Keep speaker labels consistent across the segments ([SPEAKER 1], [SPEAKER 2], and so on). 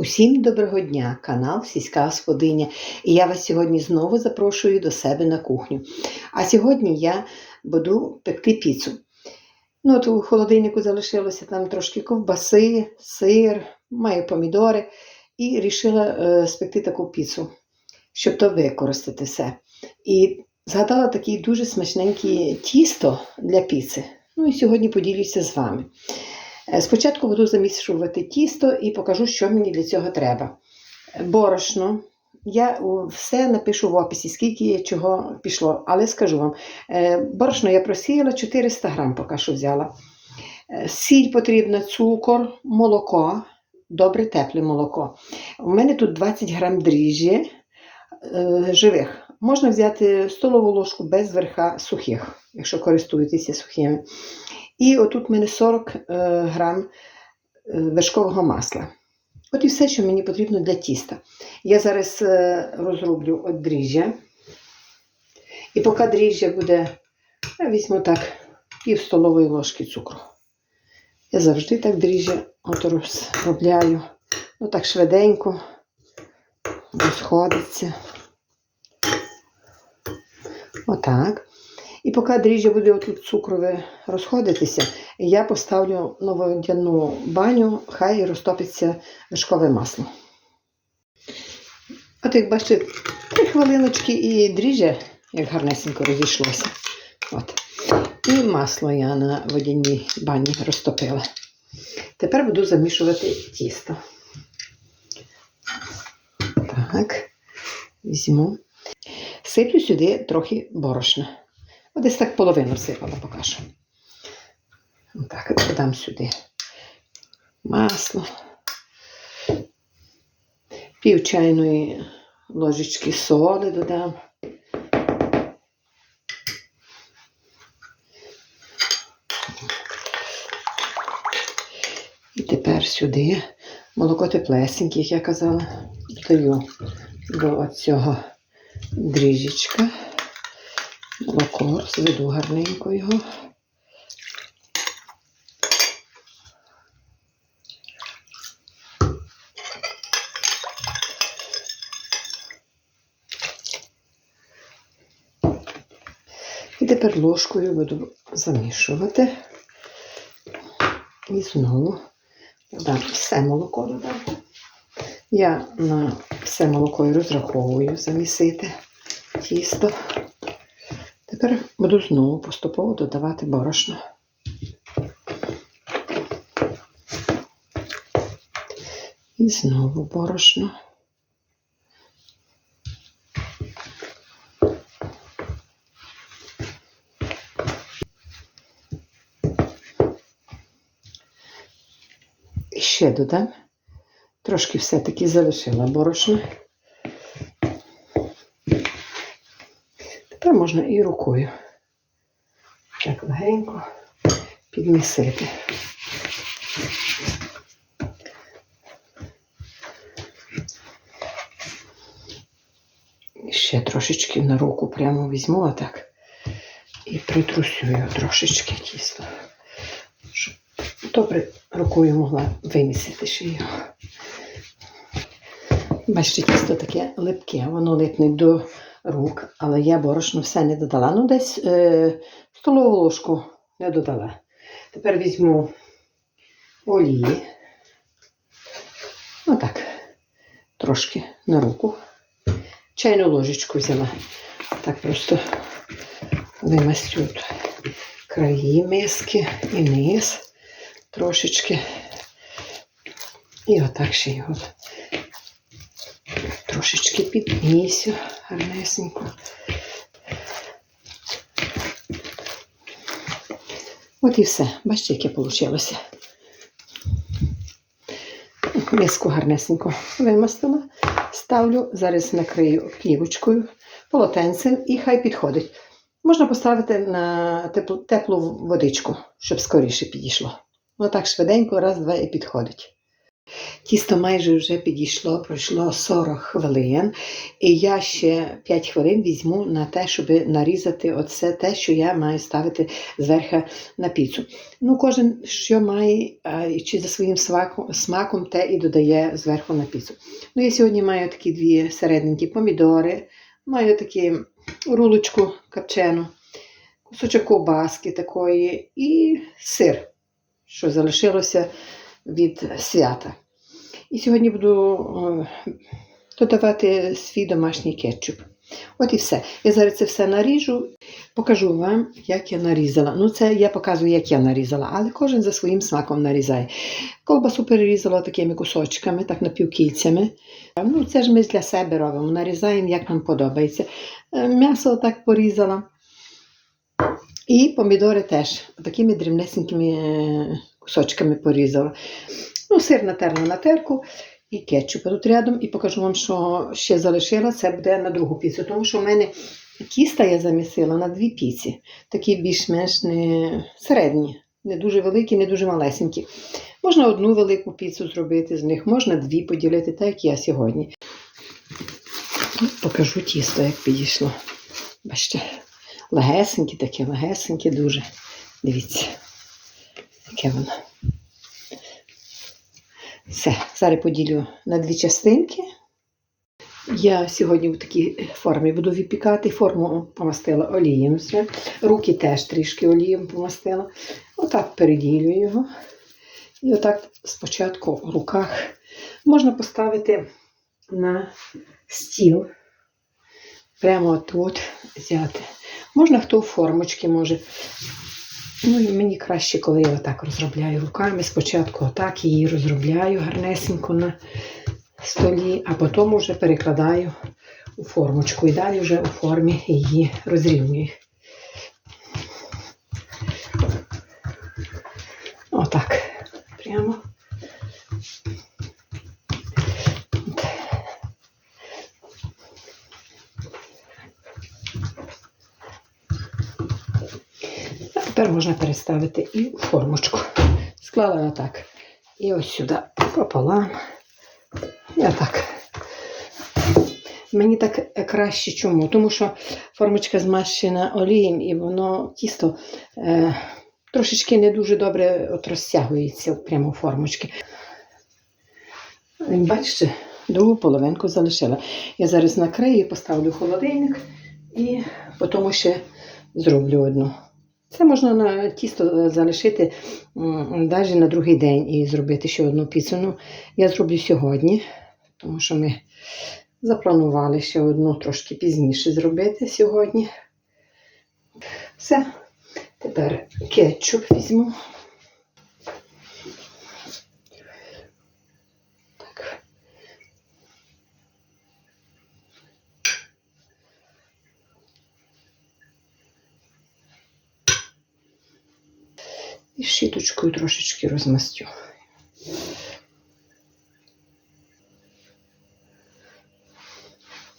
[SPEAKER 1] Усім доброго дня, канал Сільська Господиня. І я вас сьогодні знову запрошую до себе на кухню. А сьогодні я буду пекти піцу. Ну, от у холодильнику залишилося там трошки ковбаси, сир, маю помідори. І вирішила е, спекти таку піцу, щоб то використати все. І згадала таке дуже смачненьке тісто для піци. Ну і сьогодні поділюся з вами. Е, Спочатку буду замішувати тісто і покажу, що мені для цього треба. Борошно. Я все напишу в описі, скільки чого пішло, але скажу вам. е, Борошно я просіяла 400 грам, поки що взяла. Е, Сіль потрібна, цукор, молоко, добре тепле молоко. У мене тут 20 грам дріжджі живих. Можна взяти столову ложку без верха сухих, якщо користуєтеся сухими. І отут в мене 40 е, грам е, вершкового масла. От і все, що мені потрібно для тіста. Я зараз е, розроблю от дріжджя. І поки дріжджя буде, я візьму так пів столової ложки цукру. Я завжди так дріжджя розробляю. Ну так швиденько розходиться. Отак. І поки дріжджя буде отут цукрове розходитися, я поставлю на водяну баню, хай розтопиться вершкове масло. От як бачите, три хвилиночки і дріжджя, як гарнесенько розійшлося. От. І масло я на водяній бані розтопила. Тепер буду замішувати тісто. Так, візьму. Сиплю сюди трохи борошна. От Десь так половину всипала поки що. Так, додам сюди масло. Пів чайної ложечки соли додам. І тепер сюди молоко теплесеньке, як я казала, додаю до цього дріжечка. Молоко, зведу гарненько його. І тепер ложкою буду замішувати. І знову додам все молоко додам. Я на все молоко і розраховую замісити тісто. Тепер буду знову поступово додавати борошно. І знову борошно. І ще додам. Трошки все-таки залишила борошно. Тепер можна і рукою так легенько підмісити. Ще трошечки на руку прямо візьму отак і притрусю його трошечки тісто, щоб добре рукою могла вимісити ще його. Бачите, тісто таке липке, воно липне до рук, але я борошно все не додала. Ну, десь е, столову ложку не додала. Тепер візьму олії. Отак, трошки на руку. Чайну ложечку взяла. Так просто вимастю тут краї миски і низ трошечки. І отак ще його трошечки піднісю гарнесенько. От і все. Бачите, яке вийшло. Миску гарнесенько вимастила. Ставлю, зараз накрию плівочкою, полотенцем і хай підходить. Можна поставити на теплу, теплу водичку, щоб скоріше підійшло. Отак швиденько, раз, два і підходить. Тісто майже вже підійшло, пройшло 40 хвилин, і я ще 5 хвилин візьму на те, щоб нарізати оце те, що я маю ставити зверху на піцу. Ну, кожен що має, чи за своїм смаком, те і додає зверху на піцу. Ну, я сьогодні маю такі дві середненькі помідори, маю такі рулочку копчену, кусочок ковбаски такої і сир, що залишилося від свята. І сьогодні буду е, додавати свій домашній кетчуп. От і все. Я зараз це все наріжу, покажу вам, як я нарізала. Ну, це я показую, як я нарізала, але кожен за своїм смаком нарізає. Колбасу перерізала такими кусочками, так напівкільцями. Ну, це ж ми для себе робимо, нарізаємо, як нам подобається. Е, М'ясо так порізала. І помідори теж такими дрібнесенькими е, кусочками порізала. Ну, сир натерла на терку і кетчуп тут рядом. І покажу вам, що ще залишила. Це буде на другу піцу. Тому що в мене кіста я замісила на дві піці. Такі більш-менш не середні, не дуже великі, не дуже малесенькі. Можна одну велику піцу зробити з них, можна дві поділити, так як я сьогодні. Покажу тісто, як підійшло. Бачите, легесенькі такі, легесенькі дуже. Дивіться, яке воно. Все, зараз поділю на дві частинки. Я сьогодні в такій формі буду випікати. Форму помастила олієм вже. Руки теж трішки олієм помастила. Отак переділю його. І отак спочатку в руках можна поставити на стіл. Прямо тут взяти. Можна хто в формочки може. Ну, і мені краще, коли я отак розробляю руками. Спочатку отак її розробляю гарнесенько на столі, а потім вже перекладаю у формочку і далі вже у формі її розрівнюю. Отак. Прямо. От. А тепер можна переставити і у формочку. Склала отак. І ось сюди пополам. І отак. Мені так краще чому? Тому що формочка змащена олієм і воно тісто е, трошечки не дуже добре от розтягується прямо в формочки. Бачите, другу половинку залишила. Я зараз накрию, поставлю в холодильник і потім ще зроблю одну. Це можна на тісто залишити навіть на другий день і зробити ще одну піцу. Ну, я зроблю сьогодні, тому що ми запланували ще одну трошки пізніше зробити сьогодні. Все. Тепер кетчуп візьму. Щіточкою трошечки розмастю.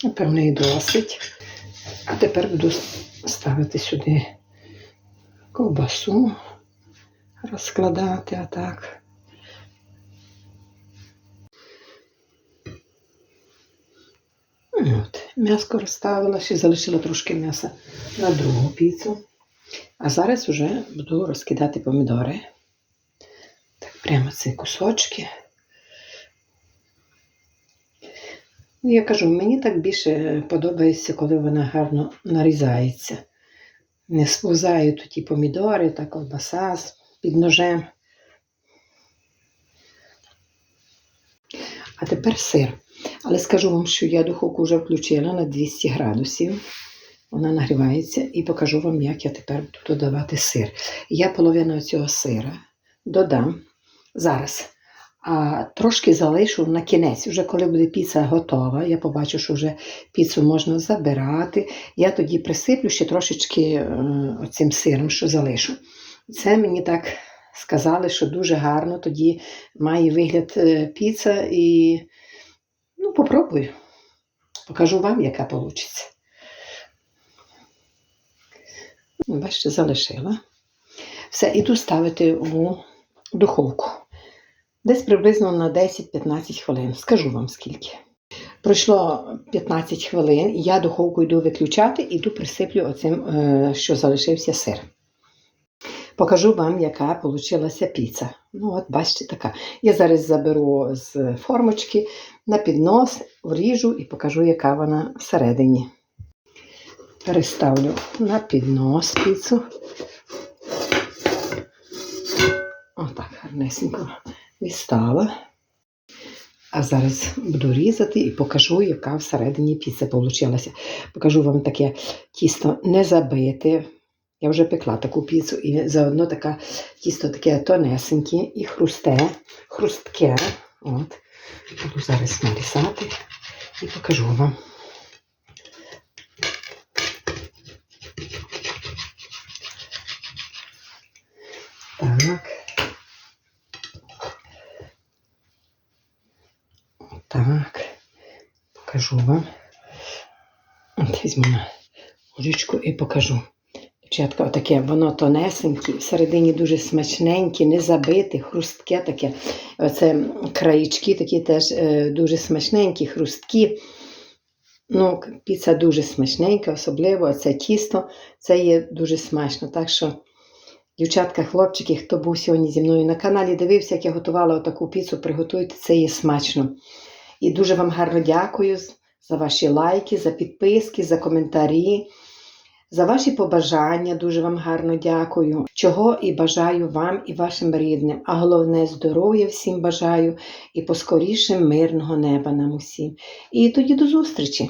[SPEAKER 1] Напевно, і досить. А тепер буду ставити сюди ковбасу, розкладати. І От, м'яско розставила, ще залишила трошки м'яса на другу піцу. А зараз вже буду розкидати помідори. Так, прямо ці кусочки. Ну, Я кажу, мені так більше подобається, коли вона гарно нарізається. Не сповзають ті помідори та ковбаса під ножем. А тепер сир. Але скажу вам, що я духовку вже включила на 200 градусів. Вона нагрівається і покажу вам, як я тепер буду додавати сир. Я половину цього сира додам зараз. А трошки залишу на кінець. Уже коли буде піца готова, я побачу, що вже піцу можна забирати. Я тоді присиплю ще трошечки е, оцим сиром, що залишу. Це мені так сказали, що дуже гарно тоді має вигляд е, піца і ну, попробую. Покажу вам, яка вийде. Бачите, залишила. Все, іду ставити у духовку. Десь приблизно на 10-15 хвилин. Скажу вам скільки. Пройшло 15 хвилин, я духовку йду виключати, і йду присиплю оцим, е, що залишився сир. Покажу вам, яка вийшла піца. Ну, от, бачите, така. Я зараз заберу з формочки на піднос, вріжу і покажу, яка вона всередині. Переставлю на піднос піцу. Отак, гарнесенько відстала. А зараз буду різати і покажу, яка всередині піца вийшла. Покажу вам таке тісто не забите. Я вже пекла таку піцу, і заодно таке тісто таке тонесеньке і хрусте, хрустке. От. Буду зараз нарізати і покажу вам. Так. Так. Покажу візьму на і покажу. Дівчатка, отаке, воно тонесеньке, всередині дуже смачненьке, не забите, хрустке таке. Оце краєчки такі теж е, дуже смачненькі, хрусткі. Ну, піца дуже смачненька, особливо це тісто, це є дуже смачно. Так що, дівчатка, хлопчики, хто був сьогодні зі мною на каналі, дивився, як я готувала таку піцу, приготуйте, це є смачно. І дуже вам гарно дякую за ваші лайки, за підписки, за коментарі. За ваші побажання дуже вам гарно дякую. Чого і бажаю вам і вашим рідним. А головне здоров'я всім бажаю і поскоріше мирного неба нам усім. І тоді до зустрічі!